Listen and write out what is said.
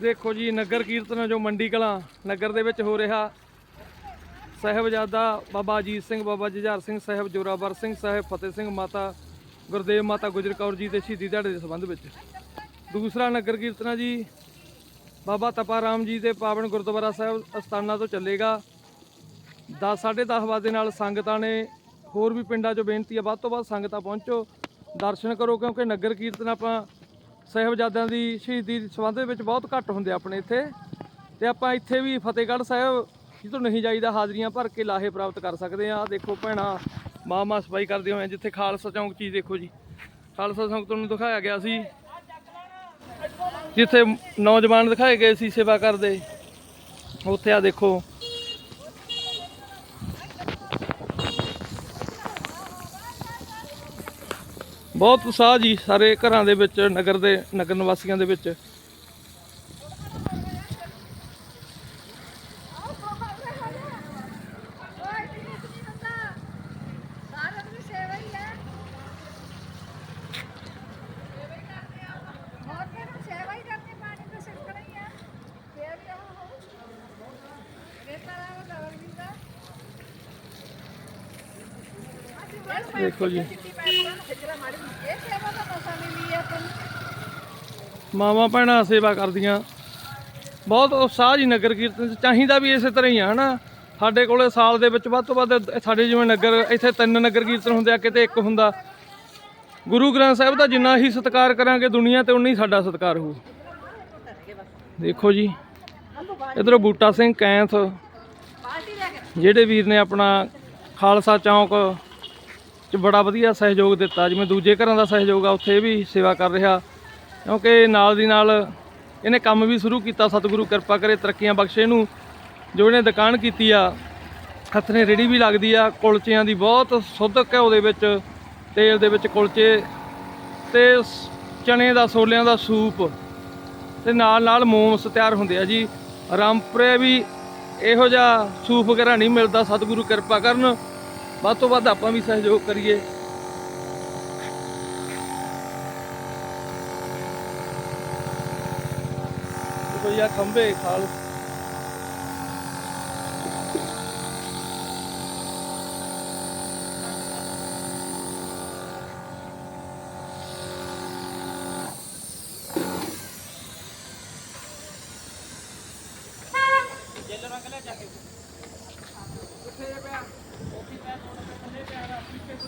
ਦੇਖੋ ਜੀ, ਨਗਰ ਕੀਰਤਨ ਜੋ ਮੰਡੀ ਕਲਾਂ ਨਗਰ ਦੇ ਵਿੱਚ ਹੋ ਰਿਹਾ ਸਾਹਿਬਜ਼ਾਦਾ ਬਾਬਾ ਅਜੀਤ ਸਿੰਘ, ਬਾਬਾ ਜੁਝਾਰ ਸਿੰਘ ਸਾਹਿਬ, ਜੋਰਾਵਰ ਸਿੰਘ ਸਾਹਿਬ, ਫਤਿਹ ਸਿੰਘ ਮਾਤਾ, ਗੁਰਦੇਵ ਮਾਤਾ ਗੁਜਰ ਕੌਰ ਜੀ ਦੇ ਸ਼ਹੀਦੀ ਦਿਹਾੜੇ ਦੇ ਸੰਬੰਧ ਵਿੱਚ। ਦੂਸਰਾ ਨਗਰ ਕੀਰਤਨ ਜੀ, ਬਾਬਾ ਤਪਾ ਰਾਮ ਜੀ ਦੇ ਪਾਵਨ ਗੁਰਦੁਆਰਾ ਸਾਹਿਬ ਅਸਥਾਨਾਂ ਤੋਂ ਚੱਲੇਗਾ। 10 10:30 ਵਜੇ ਨਾਲ ਸੰਗਤਾਂ ਨੇ ਹੋਰ ਵੀ ਪਿੰਡਾਂ 'ਚੋਂ ਬੇਨਤੀ ਹੈ ਵੱਧ ਤੋਂ ਵੱਧ ਸੰਗਤਾਂ ਪਹੁੰਚੋ, ਦਰਸ਼ਨ ਕਰੋ, ਕਿਉਂਕਿ ਨਗਰ ਕੀਰਤਨ ਆਪਾਂ ਸਾਹਿਬਜ਼ਾਦਿਆਂ ਦੀ ਸ਼ਹੀਦੀ ਸੰਬੰਧ ਵਿੱਚ ਬਹੁਤ ਘੱਟ ਹੁੰਦੇ ਆਪਣੇ ਇੱਥੇ। ਤੇ ਆਪਾਂ ਇੱਥੇ ਵੀ ਫਤਿਹਗੜ੍ਹ ਸਾਹਿਬ ਜਿੱਥੋਂ ਨਹੀਂ ਜਾਈਦਾ ਹਾਜ਼ਰੀਆਂ ਭਰ ਕੇ ਲਾਹੇ ਪ੍ਰਾਪਤ ਕਰ ਸਕਦੇ ਆ ਆਹ ਦੇਖੋ ਭੈਣਾ ਮਾਮਾ ਸਫ਼ਾਈ ਕਰਦੇ ਹੋਏ ਜਿੱਥੇ ਖਾਲਸਾ ਚੌਂਕ ਚੀਜ਼ ਦੇਖੋ ਜੀ। ਖਾਲਸਾ ਚੌਂਕ ਤੁਹਾਨੂੰ ਦਿਖਾਇਆ ਗਿਆ ਸੀ। ਜਿੱਥੇ ਨੌਜਵਾਨ ਦਿਖਾਏ ਗਏ ਸੀ ਸੇਵਾ ਕਰਦੇ। ਉੱਥੇ ਆ ਦੇਖੋ ਬਹੁਤ ਉਤਸ਼ਾਹ ਜੀ ਸਾਰੇ ਘਰਾਂ ਦੇ ਵਿੱਚ, ਨਗਰ ਦੇ, ਨਗਰ ਨਿਵਾਸੀਆਂ ਦੇ ਵਿੱਚ। ਦੇਖੋ ਜੀ। ਮਾਵਾਂ ਭੈਣਾਂ ਸੇਵਾ ਕਰਦੀਆਂ। ਬਹੁਤ ਉਤਸ਼ਾਹ ਜੀ ਨਗਰ ਕੀਰਤਨ ਚ। ਚਾਹੀਦਾ ਵੀ ਇਸੇ ਤਰ੍ਹਾਂ ਹੀ ਆ, ਹਨਾ? ਸਾਡੇ ਕੋਲੇ ਸਾਲ ਦੇ ਵਿੱਚ ਵੱਧ ਤੋਂ ਵੱਧ ਸਾਡੇ ਜਿਵੇਂ ਨਗਰ, ਇੱਥੇ ਤਿੰਨ ਨਗਰ ਕੀਰਤਨ ਹੁੰਦੇ ਆ, ਕਿਤੇ ਇੱਕ ਹੁੰਦਾ। ਗੁਰੂ ਗ੍ਰੰਥ ਸਾਹਿਬ ਦਾ ਜਿੰਨਾ ਹੀ ਸਤਿਕਾਰ ਕਰਾਂਗੇ ਦੁਨੀਆ ਤੇ, ਉਨਾ ਹੀ ਸਾਡਾ ਸਤਿਕਾਰ ਹੋਊ। ਦੇਖੋ ਜੀ, ਇਧਰੋਂ ਬੂਟਾ ਸਿੰਘ ਕੈਂਥ, ਜਿਹੜੇ ਵੀਰ ਨੇ ਆਪਣਾ ਖਾਲਸਾ ਚੌਂਕ ਚ ਬੜਾ ਵਧੀਆ ਸਹਿਯੋਗ ਦਿੱਤਾ, ਜਿਵੇਂ ਦੂਜੇ ਘਰਾਂ ਦਾ ਸਹਿਯੋਗ ਆ, ਉੱਥੇ ਇਹ ਵੀ ਸੇਵਾ ਕਰ ਰਿਹਾ। ਕਿਉਂਕਿ ਨਾਲ ਦੀ ਨਾਲ ਇਹਨੇ ਕੰਮ ਵੀ ਸ਼ੁਰੂ ਕੀਤਾ, ਸਤਿਗੁਰੂ ਕਿਰਪਾ ਕਰੇ, ਤਰੱਕੀਆਂ ਬਖਸ਼ੇ ਨੂੰ ਜੋ ਇਹਨੇ ਦੁਕਾਨ ਕੀਤੀ ਆ, ਹੱਥ ਨੇ ਰੇੜੀ ਵੀ ਲੱਗਦੀ ਆ, ਕੁਲਚਿਆਂ ਦੀ ਬਹੁਤ ਸ਼ੁੱਧ ਘਿਓ ਦੇ ਵਿੱਚ, ਤੇਲ ਦੇ ਵਿੱਚ ਕੁਲਚੇ ਤੇ ਸ- ਚਨੇ ਦਾ ਸੋਲਿਆਂ ਦਾ ਸੂਪ ਤੇ ਨਾਲ ਨਾਲ ਮੋਮਸ ਤਿਆਰ ਹੁੰਦੇ ਆ ਜੀ। ਰਾਮਪੁਰੇ ਵੀ ਇਹੋ ਜਿਹਾ ਸੂਪ ਵਗੈਰਾ ਨਹੀਂ ਮਿਲਦਾ, ਸਤਿਗੁਰੂ ਕਿਰਪਾ ਕਰਨ। ਵੱਧ ਤੋਂ ਵੱਧ ਆਪਾਂ ਵੀ ਸਹਿਯੋਗ ਕਰੀਏ। ਕੋਈ ਆ ਖੰਭੇ, ਖਾਲ। ਜੇਲੋ ਨਾ ਜਾ ਕੇ। ਉੱਥੇ ਪਿਆ Спасибо.